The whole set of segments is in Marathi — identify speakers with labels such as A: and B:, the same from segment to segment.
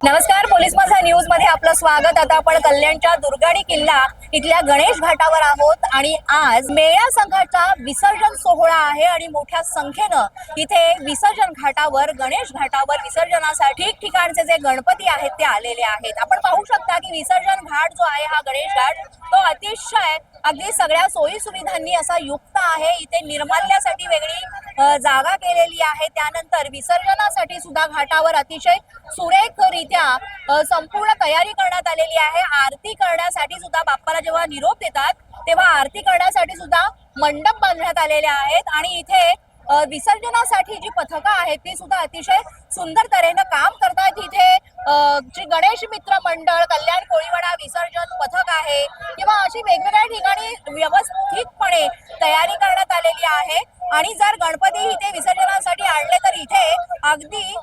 A: नमस्कार पोलीस माझा न्यूजमध्ये आपलं स्वागत. आता आपण कल्याणच्या दुर्गाडी किल्ला इथल्या गणेश घाटावर आहोत आणि आज मेळा संघाचा विसर्जन सोहळा आहे आणि मोठ्या संख्येनं इथे विसर्जन घाटावर गणेश घाटावर विसर्जनासाठी ठिकठिकाणचे जे गणपती आहेत ते आलेले आहेत. आपण पाहू शकता की विसर्जन घाट जो आहे हा गणेश घाट तो अतिशय अगदी सगळ्या सोयी सुविधांनी असा युक्त आहे. इथे निर्माल्यासाठी वेगळी जागा केलेली आहे. त्यानंतर विसर्जनासाठी सुद्धा घाटावर अतिशय सुरेखरित्या संपूर्ण तयारी करण्यात आलेली आहे. आरती करण्यासाठी सुद्धा बाप्पाला जेव्हा निरोप देतात तेव्हा आरती करण्यासाठी सुद्धा मंडप बांधण्यात आलेले आहेत. आणि इथे विसर्जनासाठी जी पथकं आहेत ती सुद्धा अतिशय सुंदर तऱ्हेनं काम करतात इथे जी गणेश मित्र मंडळ कल्याण कोळीवाडा विसर्जन पथक आहे किंवा अशी वेगवेगळ्या ठिकाणी व्यवस्थितपणे तयारी करण्यात आलेली आहे. आणि जर गणपती इथे विसर्जनासाठी आणले तर इथे अगदी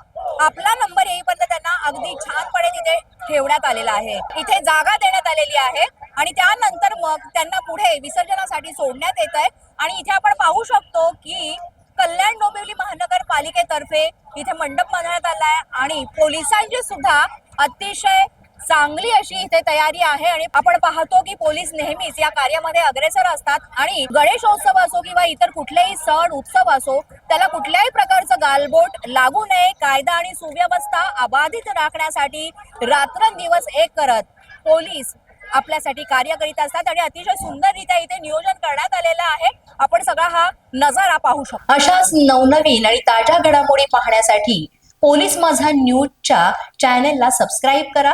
A: आपला नंबर येईपर्यंत त्यांना अगदी छानपणे तिथे ठेवण्यात आलेला आहे. इथे जागा देण्यात आलेली आहे. आणि त्यानंतर मग त्यांना पुढे विसर्जनासाठी सोडण्यात येत आहे आणि इथे आपण पाहू शकतो की कल्याण डोंबिवली महानगरपालिकेतर्फे इथे मंडप बांधण्यात आला आहे आणि पोलिसांची सुद्धा अतिशय चांगली अशी इथे तयारी आहे आणि आपण पाहतो की पोलीस नेहमीच या कार्यामध्ये अग्रेसर असतात. आणि गणेशोत्सव असो किंवा इतर कुठलेही सण उत्सव असो त्याला कुठल्याही प्रकारचं गालबोट लागू नये. कायदा आणि सुव्यवस्था अबाधित राखण्यासाठी रात्रंदिवस एक करत पोलीस आपल्यासाठी कार्य करीत असतात आणि अतिशय सुंदररित्या इथे नियोजन करण्यात आलेलं आहे. आपण सगळा हा नजारा पाहू शकतो. अशाच नवनवीन आणि ताज्या घडामोडी पाहण्यासाठी पोलीस माझा न्यूजच्या चॅनेलला सबस्क्राईब करा.